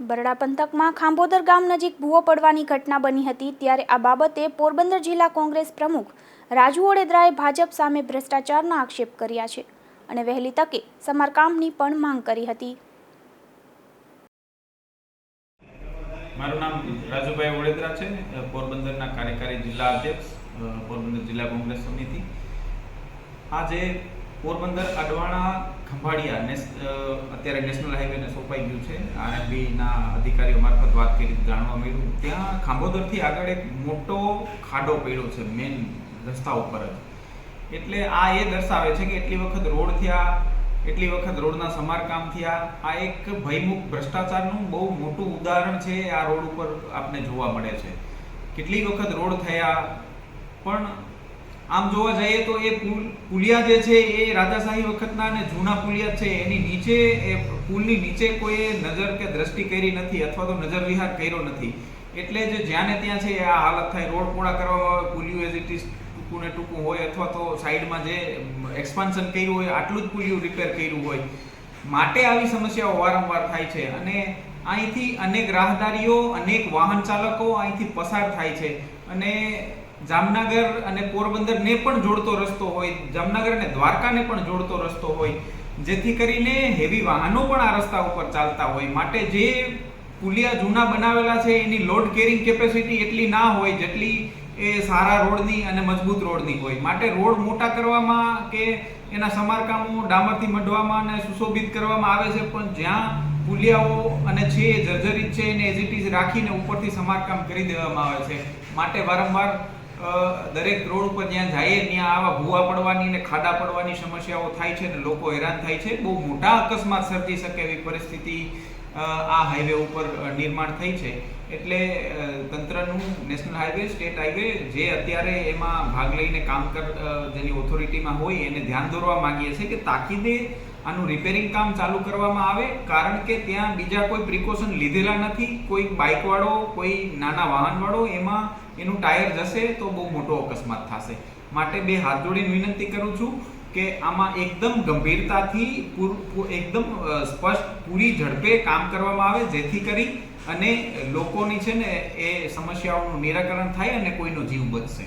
બરડા પંથકમાં ખાંભોદર ગામ નજીક ભૂવો પડવાની ઘટના બની હતી ત્યારે આ બાબતે પોરબંદર જિલ્લા કોંગ્રેસ પ્રમુખ રાજુ ઓડેદરાએ ભાજપ સામે ભ્રષ્ટાચારના આક્ષેપ કર્યા છે અને વહેલી તકે સમારકામની પણ માંગ કરી હતી. મારું નામ રાજુભાઈ ઓડેદરા છે. પોરબંદરના કાર્યકારી જિલ્લા અધ્યક્ષ પોરબંદર જિલ્લા કોંગ્રેસ સમિતિ. આજે પોરબંદર, અડવાણા, ખંભાળિયા અત્યારે નેશનલ હાઈવેને સોંપાઈ ગયું છે. આરએમબીના અધિકારીઓ મારફત વાત કરી, જાણવા મળ્યું. ત્યાં ખાંભોદરથી આગળ એક મોટો ખાડો પડ્યો છે મેઇન રસ્તા ઉપર જ. એટલે આ એ દર્શાવે છે કે એટલી વખત રોડ થયા, એટલી વખત રોડના સમારકામ થયા. આ એક ભયમુખ ભ્રષ્ટાચારનું બહુ મોટું ઉદાહરણ છે, આ રોડ ઉપર આપને જોવા મળે છે. કેટલી વખત રોડ થયા, પણ આમ જોવા જઈએ તો એ પુલ, પુલિયા જે છે એ રાજાશાહી વખતના અને જૂના પુલિયા છે, એની નીચે, એ પુલની નીચે કોઈ નજર કે દ્રષ્ટિ કરી નથી અથવા તો નજર વિહાર કર્યો નથી. એટલે જે જ્યાં ને ત્યાં છે, આ હાલત થાય, રોડ પોળા કરવામાં આવે, પુલિયું એઝ ઇટ ઇઝ ટૂંકું ને ટૂંકું હોય અથવા તો સાઈડમાં જે એક્સપાન્શન કર્યું હોય, આટલું જ પુલિયું રિપેર કર્યું હોય. માટે આવી સમસ્યાઓ વારંવાર થાય છે અને અહીંથી અનેક રાહદારીઓ, અનેક વાહન ચાલકો અહીંથી પસાર થાય છે. અને જામનગર અને પોરબંદરને પણ જોડતો રસ્તો હોય, જામનગર અને દ્વારકાને પણ જોડતો રસ્તો હોય, જેથી કરીને હેવી વાહનો પણ આ રસ્તા ઉપર ચાલતા હોય. માટે જે પુલિયા જૂના બનાવેલા છે, એની લોડ કેરિંગ કેપેસિટી એટલી ના હોય જેટલી એ સારા રોડની અને મજબૂત રોડની હોય. માટે રોડ મોટા કરવામાં કે એના સમારકામો ડામરથી મઢવામાં અને સુશોભિત કરવામાં આવે છે, પણ જ્યાં પુલિયાઓ અને છે જર્જરિત છે એને એઝ ઇટ ઇઝ રાખીને ઉપરથી સમારકામ કરી દેવામાં આવે છે. માટે વારંવાર દરેક રોડ ઉપર જ્યાં જઈએ, ત્યાં આવા ભૂવા પડવાની ને ખાડા પડવાની સમસ્યાઓ થાય છે ને લોકો હેરાન થાય છે. બહુ મોટા અકસ્માત સર્જી શકે એવી પરિસ્થિતિ આ હાઈવે ઉપર નિર્માણ થઈ છે. એટલે તંત્રનું નેશનલ હાઈવે સ્ટેટ હાઈવે જે અત્યારે એમાં ભાગ લઈને કામ કર જેની ઓથોરિટીમાં હોય, એને ધ્યાન દોરવા માંગીએ છીએ કે તાકીદે આનું રિપેરિંગ કામ ચાલુ કરવામાં આવે, કારણ કે ત્યાં બીજા કોઈ પ્રિકોશન લીધેલા નથી. કોઈ બાઇકવાળો કોઈ નાના વાહનવાળો એમાં એનું ટાયર જશે તો બહુ મોટો અકસ્માત થશે. માટે બે હાથ જોડીને વિનંતી કરું છું કે આમાં એકદમ ગંભીરતાથી એકદમ સ્પષ્ટ, પૂરી ઝડપે કામ કરવામાં આવે, જેથી કરી અને લોકોની છે ને એ સમસ્યાઓનું નિરાકરણ થાય અને કોઈનો જીવ બચશે.